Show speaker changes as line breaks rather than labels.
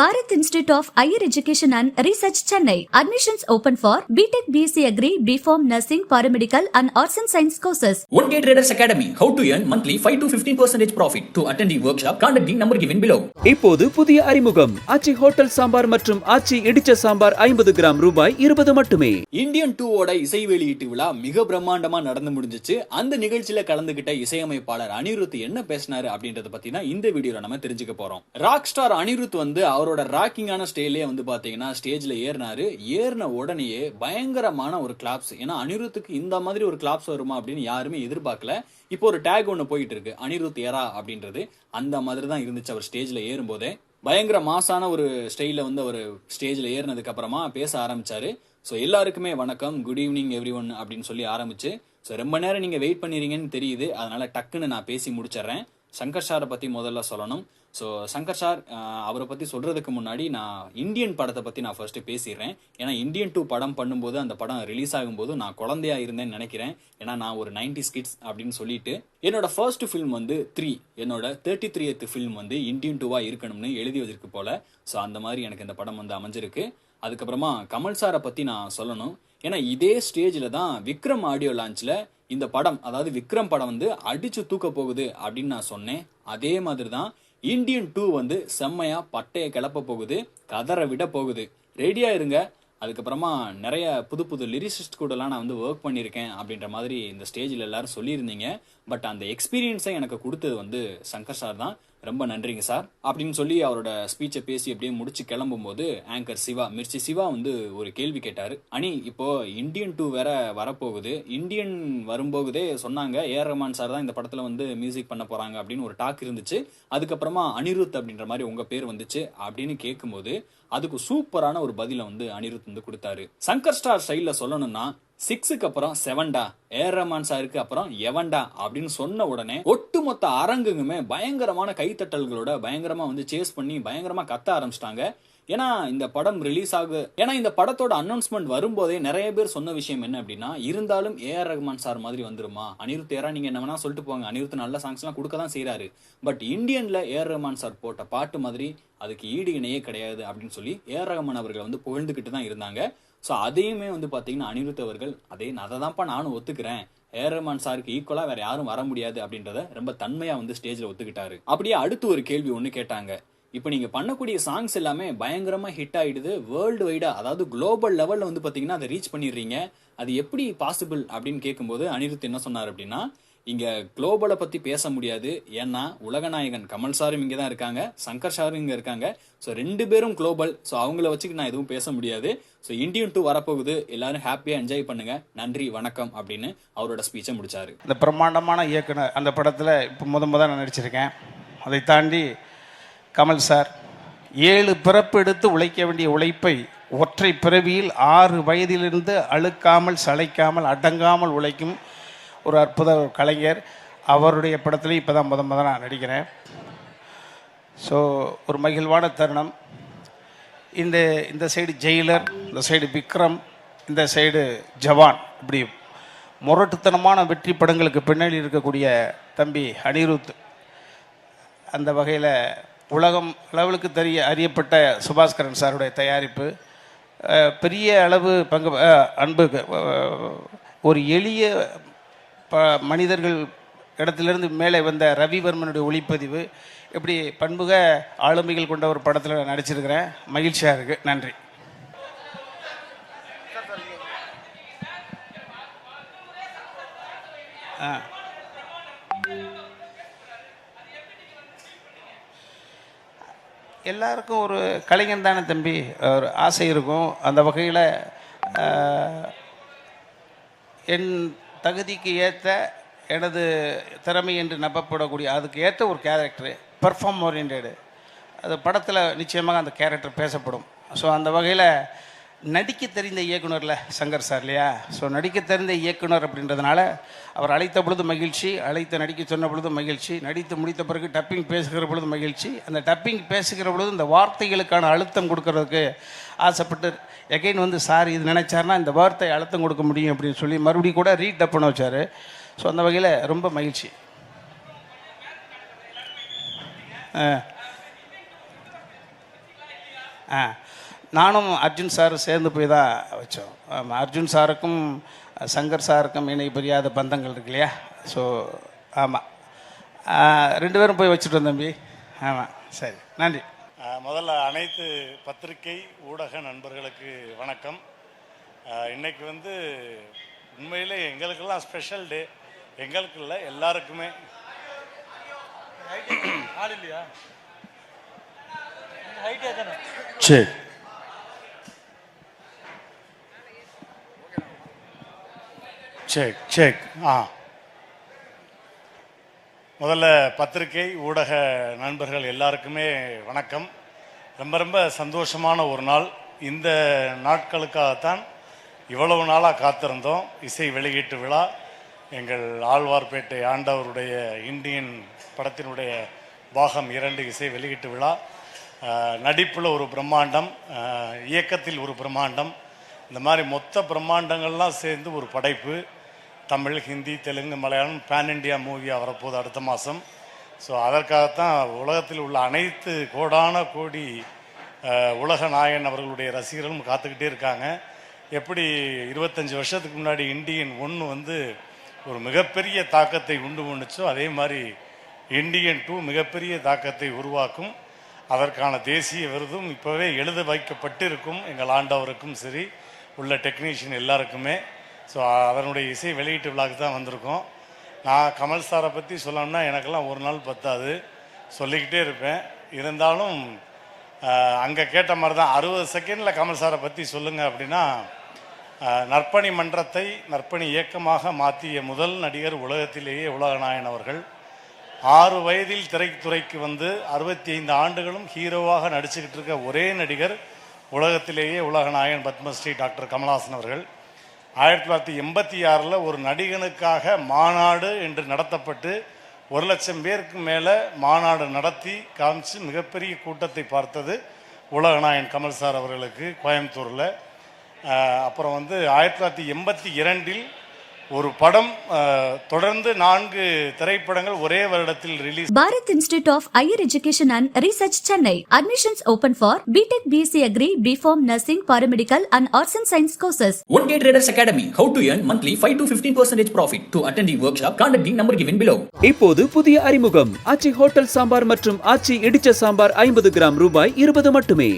Bharat Institute of Higher Education and Research Chennai. Admissions open for BTech BSc Agri, BPharm Nursing, Paramedical and Arts and Science courses.
One Day Traders Academy. How to earn monthly 5 to 15% profit. To attend the workshop, contact the number given below.
இப்போது புதிய அறிமுகம் ஆச்சி hotel sambar மற்றும் ஆச்சி இடிச்ச சாம்பார் ஐம்பது gram ரூபாய் இருபது மட்டுமே
Indian டூவோட இசை வெளியீட்டு விழா மிக பிரம்மாண்டமா நடந்து முடிஞ்சிச்சு அந்த நிகழ்ச்சியில கலந்துகிட்ட இசையமைப்பாளர் அனிருத் என்ன பேசினாரு அப்படின்றத பத்தி தான் இந்த வீடியோல நம்ம தெரிஞ்சுக்க போறோம் ராக் ஸ்டார் அனிருத் வந்து அவரோட ராக்கிங்கான ஸ்டைலே வந்து பார்த்தீங்கன்னா ஸ்டேஜில் ஏறினாரு. ஏறின உடனேயே பயங்கரமான ஒரு கிளாப்ஸ் ஏன்னா அனிருத்துக்கு இந்த மாதிரி ஒரு கிளாப்ஸ் வருமா அப்படின்னு யாருமே எதிர்பார்க்கல. இப்போ ஒரு டேக் ஒன்று போயிட்டு இருக்கு அனிருத் ஏரா அப்படின்றது. அந்த மாதிரி தான் இருந்துச்சு அவர் ஸ்டேஜில் ஏறும்போதே. பயங்கர மாசான ஒரு ஸ்டைலில் வந்து அவர் ஸ்டேஜில் ஏறினதுக்கு அப்புறமா பேச ஆரம்பிச்சாரு. ஸோ எல்லாருக்குமே வணக்கம். குட் ஈவினிங் எவ்ரி ஒன் அப்படின்னு சொல்லி ஆரம்பிச்சு. ஸோ ரொம்ப நேரம் நீங்கள் வெயிட் பண்ணிறீங்கன்னு தெரியுது. அதனால டக்குன்னு நான் பேசி முடிச்சிடுறேன். சங்கர் சாரை பற்றி முதல்ல சொல்லணும். ஸோ சங்கர் சார் அவரை பற்றி சொல்கிறதுக்கு முன்னாடி நான் இந்தியன் படத்தை பற்றி நான் ஃபர்ஸ்ட்டு பேசிடுறேன். ஏன்னா இந்தியன் டூ படம் பண்ணும்போது அந்த படம் ரிலீஸ் ஆகும்போது நான் குழந்தையா இருந்தேன்னு நினைக்கிறேன். ஏன்னா நான் ஒரு நைன்டி ஸ்கிட்ஸ் அப்படின்னு சொல்லிட்டு என்னோட ஃபர்ஸ்ட் ஃபில்ம் வந்து த்ரீ என்னோட தேர்ட்டி த்ரீ ஃபில்ம் வந்து இந்தியன் டூவாக இருக்கணும்னு எழுதி வச்சிருக்கு போல. ஸோ அந்த மாதிரி எனக்கு இந்த படம் வந்து அமைஞ்சிருக்கு. அதுக்கப்புறமா கமல் சாரை பற்றி நான் சொல்லணும். ஏன்னா இதே ஸ்டேஜில் தான் விக்ரம் ஆடியோ லான்ச்சில் இந்த படம் அதாவது விக்ரம் படம் வந்து அடிச்சு தூக்க போகுது அப்படின்னு நான் சொன்னேன். அதே மாதிரி தான் இண்டியன் டூ வந்து செம்மையா பட்டையை கிளப்ப போகுது கதற விட போகுது. ரெடியாக இருங்க. அதுக்கப்புறமா நிறைய புது புது லிரிசிஸ்ட் கூடலாம் நான் வந்து ஒர்க் பண்ணியிருக்கேன் அப்படின்ற மாதிரி இந்த ஸ்டேஜில் எல்லாரும் சொல்லியிருந்தீங்க. பட் அந்த எக்ஸ்பீரியன்ஸை எனக்கு கொடுத்தது வந்து சங்கர் சார் தான். ரொம்ப நன்றிங்க சார். அப்படின்னு சொல்லி அவரோட ஸ்பீச்சை பேசி அப்படியே முடிச்சு கிளம்பும் போது ஆங்கர் சிவா மிர்ச்சி சிவா வந்து ஒரு கேள்வி கேட்டார். அனி இப்போ இந்தியன் டூ வேற வரப்போகுது. இந்தியன் வரும்போதே சொன்னாங்க ஏஆர் ரஹ்மான் சார் தான் இந்த படத்தில் வந்து மியூசிக் பண்ண போகிறாங்க அப்படின்னு ஒரு டாக் இருந்துச்சு. அதுக்கப்புறமா அனிருத் அப்படின்ற மாதிரி உங்கள் பேர் வந்துச்சு அப்படின்னு கேட்கும்போது அதுக்கு சூப்பரான ஒரு பதில வந்து அனிருத் வந்து கொடுத்தாரு. சங்கர் ஸ்டார் ஸ்டைலில் சொல்லணும்னா சிக்ஸுக்கு அப்புறம் செவன்டா ஏர் ரமான் சாருக்கு அப்புறம் எவன்டா அப்படின்னு சொன்ன உடனே ஒட்டுமொத்த அரங்குங்குமே பயங்கரமான கைத்தட்டல்களோட பயங்கரமா வந்து சேஸ் பண்ணி பயங்கரமா கத்த ஆரம்பிச்சிட்டாங்க. ஏன்னா இந்த படம் ரிலீஸ் ஆகு ஏன்னா இந்த படத்தோட அனௌன்ஸ்மெண்ட் வரும்போதே நிறைய பேர் சொன்ன விஷயம் என்ன அப்படின்னா இருந்தாலும் ஏஆர் ரஹ்மான் சார் மாதிரி வந்துருமா? அனிருத் ஏரா நீங்க என்ன வேணா சொல்லிட்டு போங்க. அனிருத் நல்ல சாங்ஸ் எல்லாம் கொடுக்க தான் செய்யறாரு பட் இந்தியன்ல ஏஆர் ரஹ்மான் சார் போட்ட பாட்டு மாதிரி அதுக்கு ஈடு இணையே கிடையாது அப்படின்னு சொல்லி ஏஆர் ரஹ்மான் அவர்கள் வந்து புகழ்ந்துகிட்டு தான் இருந்தாங்க. ஸோ அதையுமே வந்து பார்த்தீங்கன்னா அனிருத் அவர்கள் அதே அதை தான்ப்பா நானும் ஒத்துக்கிறேன். ஏஆர் ரஹ்மான் சாருக்கு ஈக்குவலா வேற யாரும் வர முடியாது அப்படின்றத ரொம்ப தன்மையா வந்து ஸ்டேஜ்ல ஒத்துக்கிட்டாரு. அப்படியே அடுத்து ஒரு கேள்வி ஒன்று கேட்டாங்க. இப்போ நீங்கள் பண்ணக்கூடிய சாங்ஸ் எல்லாமே பயங்கரமாக ஹிட் ஆகிடுது வேர்ல்டு வைடா அதாவது குளோபல் லெவலில் வந்து பார்த்தீங்கன்னா அதை ரீச் பண்ணிடுறீங்க. அது எப்படி பாசிபிள் அப்படின்னு கேட்கும்போது அனிருத் என்ன சொன்னார் அப்படின்னா இங்கே குளோபலை பற்றி பேச முடியாது. ஏன்னா உலகநாயகன் கமல் சாரும் இங்கே தான் இருக்காங்க சங்கர் சாரும் இங்கே இருக்காங்க. ஸோ ரெண்டு பேரும் குளோபல் ஸோ அவங்கள வச்சுக்கிட்டு நான் எதுவும் பேச முடியாது. ஸோ இந்தியன் டூ வரப்போகுது. எல்லாரும் ஹாப்பியாக என்ஜாய் பண்ணுங்க. நன்றி வணக்கம் அப்படின்னு அவரோட ஸ்பீச்சை முடிச்சாரு.
இந்த பிரம்மாண்டமான இயக்குனர் அந்த படத்தில் இப்போ முத முத நான் நடிச்சிருக்கேன். அதை தாண்டி கமல் சார். ஏழு பிறப்பு எடுத்து உழைக்க வேண்டிய உழைப்பை ஒற்றை பிறவியில் ஆறு வயதிலிருந்து அழுக்காமல் சளைக்காமல் அடங்காமல் உழைக்கும் ஒரு அற்புத கலைஞர். அவருடைய படத்துலையும் இப்போ தான் முத முத நான் நடிக்கிறேன். ஸோ ஒரு மகிழ்வான தருணம். இந்த இந்த சைடு ஜெயிலர் இந்த சைடு விக்ரம் இந்த சைடு ஜவான். இப்படி முரட்டுத்தனமான வெற்றி படங்களுக்கு பின்னாடி இருக்கக்கூடிய தம்பி அனிருத். அந்த வகையில் உலகம் அளவுக்கு தெரிய அறியப்பட்ட சுபாஸ்கரன் சாருடைய தயாரிப்பு பெரிய அளவு பங்கு அன்பு ஒரு எளிய ப மனிதர்கள் இடத்திலிருந்து மேலே வந்த ரவிவர்மனுடைய ஒளிப்பதிவு இப்படி பன்முக ஆளுமைகள் கொண்ட ஒரு படத்தில் நடிச்சிருக்கிறேன். மகிழ்ச்சியாக இருக்குது நன்றி. ஆ எல்லாருக்கும் ஒரு கலைஞன் தானே தம்பி. ஒரு ஆசை இருக்கும். அந்த வகையில் என் தகுதிக்கு ஏற்ற எனது திறமை என்று நம்பப்படக்கூடிய அதுக்கு ஏற்ற ஒரு கேரக்டரு பெர்ஃபார்ம் ஓரியன்டு அது படத்தில் நிச்சயமாக அந்த கேரக்டர் பேசப்படும். ஸோ அந்த வகையில் நடிக்க தெரிந்த இயக்குனரில் சங்கர் சார் இல்லையா? ஸோ நடிக்க தெரிந்த இயக்குனர் அப்படின்றதுனால அவர் அழைத்த பொழுது மகிழ்ச்சி அழைத்து நடிக்க சொன்ன பொழுது மகிழ்ச்சி நடித்து முடித்த பிறகு டப்பிங் பேசுகிற பொழுது மகிழ்ச்சி. அந்த டப்பிங் பேசுகிற பொழுது இந்த வார்த்தைகளுக்கான அழுத்தம் கொடுக்கறதுக்கு ஆசைப்பட்டு எகைன் வந்து சார் இது நினைச்சார்னா இந்த வார்த்தை அழுத்தம் கொடுக்க முடியும் அப்படின்னு சொல்லி மறுபடியும் கூட ரீடப் பண்ண வச்சார். ஸோ அந்த வகையில் ரொம்ப மகிழ்ச்சி. ஆ. ஆ. நானும் அர்ஜுன் சார் சேர்ந்து போய் தான் வச்சோம். ஆமாம் அர்ஜுன் சாருக்கும் சங்கர் சாருக்கும் இணை பிரியாத பந்தங்கள் இருக்கு இல்லையா? ஸோ ஆமாம் ரெண்டு பேரும் போய் வச்சுட்டு தம்பி. ஆமாம் சரி. நன்றி.
முதல்ல அனைத்து பத்திரிகை ஊடக நண்பர்களுக்கு வணக்கம். அஹ் இன்னைக்கு வந்து உண்மையிலே எங்களுக்கெல்லாம் ஸ்பெஷல் டே எங்களுக்கு இல்லை எல்லாருக்குமே. சரி. செக் செக் ஆ. முதல்ல பத்திரிகை ஊடக நண்பர்கள் எல்லாருக்குமே வணக்கம். ரொம்ப ரொம்ப சந்தோஷமான ஒரு நாள். இந்த நாட்களுக்காகத்தான் இவ்வளவு நாளாக காத்திருந்தோம். இசை வெளியீட்டு விழா. எங்கள் ஆழ்வார்பேட்டை ஆண்டவருடைய இந்தியன் படத்தினுடைய பாகம் இரண்டு இசை வெளியீட்டு விழா. நடிப்பில் ஒரு பிரம்மாண்டம் இயக்கத்தில் ஒரு பிரம்மாண்டம். இந்த மாதிரி மொத்த பிரம்மாண்டங்கள்லாம் சேர்ந்து ஒரு படைப்பு. தமிழ் ஹிந்தி தெலுங்கு மலையாளம் பேன் இண்டியா மூவியாக வரப்போகுது அடுத்த மாதம் ஸோ அதற்காகத்தான் உலகத்தில் உள்ள அனைத்து கோடான கோடி உலக நாயன் அவர்களுடைய ரசிகர்களும் காத்துக்கிட்டே இருக்காங்க. எப்படி இருபத்தஞ்சி வருஷத்துக்கு முன்னாடி இந்தியன் ஒன்று வந்து ஒரு மிகப்பெரிய தாக்கத்தை உண்டு பண்ணுச்சோ அதே மாதிரி இந்தியன் டூ மிகப்பெரிய தாக்கத்தை உருவாக்கும். அதற்கான தேசிய விருதும் இப்போவே எழுத வைக்கப்பட்டு இருக்கும் எங்கள் ஆண்டவருக்கும் சரி உள்ள டெக்னீஷியன் எல்லாருக்குமே. ஸோ அதனுடைய இசை வெளியீட்டு விழாக்கு தான் வந்திருக்கோம். நான் கமல் சாரை பற்றி சொல்லணும்னா எனக்கெல்லாம் ஒரு நாள் பத்தாது. சொல்லிக்கிட்டே இருப்பேன். இருந்தாலும் அங்கே கேட்ட மாதிரி தான் அறுபது செகண்டில் கமல் சாரை பற்றி சொல்லுங்கள் அப்படின்னா நற்பணி மன்றத்தை நற்பணி இயக்கமாக மாற்றிய முதல் நடிகர் உலகத்திலேயே உலகநாயன் அவர்கள். ஆறு வயதில் திரைத்துறைக்கு வந்து அறுபத்தி ஐந்து ஆண்டுகளும் ஹீரோவாக நடிச்சுக்கிட்டு இருக்க ஒரே நடிகர் உலகத்திலேயே உலகநாயகன் பத்மஸ்ரீ டாக்டர் கமல்ஹாசன் அவர்கள். ஆயிரத்தி தொள்ளாயிரத்தி எண்பத்தி ஆறில் ஒரு நடிகனுக்காக மாநாடு என்று நடத்தப்பட்டு ஒரு லட்சம் பேருக்கு மேலே மாநாடு நடத்தி காமிச்சு மிகப்பெரிய கூட்டத்தை பார்த்தது உலகநாயகன் கமல் சார் அவர்களுக்கு கோயம்புத்தூரில். அப்புறம் வந்து ஆயிரத்தி தொள்ளாயிரத்தி எண்பத்தி இரண்டில் ஒரு படம் தொடர்ந்து நான்கு திரைப்படங்கள் ஒரே வருடத்தில் release
Bharat Institute of Higher Education and Research Chennai. Admissions open for BTech BSc Agri, BPharm Nursing, Paramedical and Arts and Science courses.
One Day Traders Academy. How to earn monthly 5 to 15% profit. To attend the workshop, contact the number given below.
இப்போது புதிய அறிமுகம் ஆச்சி hotel sambar மற்றும் ஆச்சி இடிச்ச சாம்பார் ஐம்பது gram ரூபாய் இருபது மட்டுமே